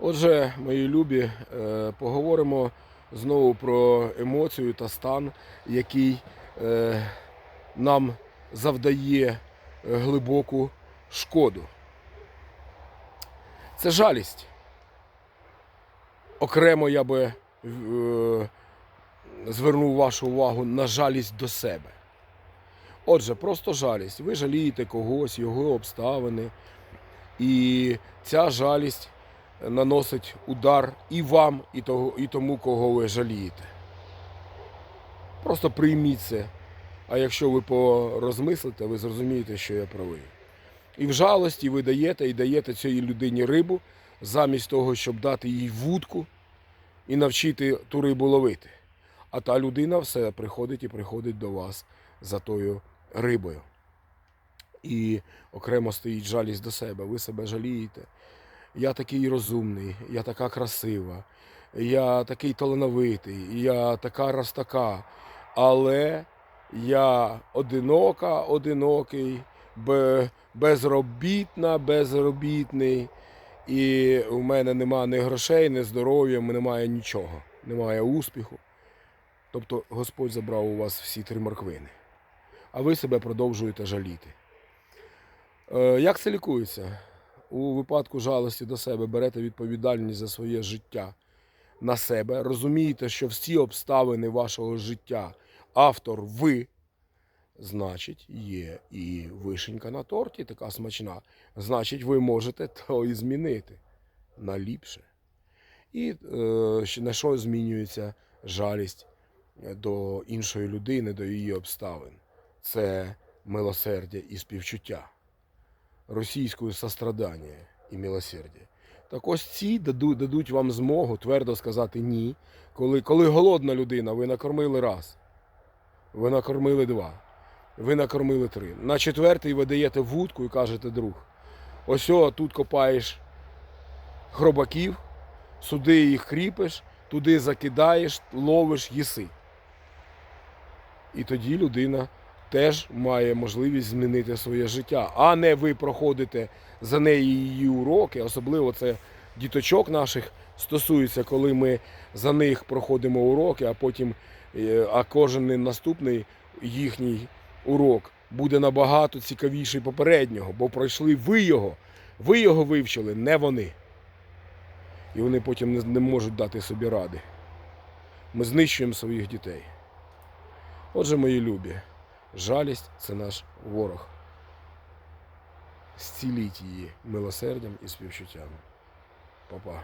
Отже, мої любі, е, поговоримо знову про емоцію та стан, який е, нам завдає е, глибоку шкоду. Це жалість. Окремо я би звернув вашу увагу на жалість до себе. Отже, просто жалість. Ви жалієте когось, його обставини. І ця жалість наносить удар і вам, і, того, і тому, кого ви жалієте. Просто прийміть це. А якщо ви порозмислите, ви зрозумієте, що я правий. І в жалості ви даєте і даєте цій людині рибу, замість того, щоб дати їй вудку і навчити ту рибу ловити. А та людина все приходить і приходить до вас за тою рибою. І окремо стоїть жалість до себе. Ви себе жалієте. Я такий розумний, я така красива, я такий талановитий, я така раз така. Але я одинока, одинокий, безробітна, безробітний. І у мене немає ні грошей, ні здоров'я, немає нічого, немає успіху. Тобто Господь забрав у вас всі три морквини, а ви себе продовжуєте жаліти. Е, Як це лікується? У випадку жалості до себе берете відповідальність за своє життя на себе, розумієте, що всі обставини вашого життя автор ви, значить, є і вишенька на торті така смачна. Значить, ви можете то і змінити на ліпше. І е, на що змінюється жалість до іншої людини, до її обставин? Це милосердя і співчуття російською сострадання і милосердя. Так ось ці даду- дадуть вам змогу твердо сказати ні. Коли, коли голодна людина, ви накормили раз, ви накормили два, ви накормили три. На четвертий ви даєте вудку і кажете, друг, ось тут копаєш хробаків, сюди їх кріпиш, туди закидаєш, ловиш, їси. І тоді людина теж має можливість змінити своє життя, а не ви проходите за неї її уроки, особливо це діточок наших стосується, коли ми за них проходимо уроки, а потім е, а кожен наступний їхній урок буде набагато цікавіший попереднього, бо пройшли ви його, ви його вивчили, не вони. І вони потім не, не можуть дати собі ради. Ми знищуємо своїх дітей. Отже, мої любі, жалість це наш ворог. Зціліть її милосердям і співчуттям. Па-па.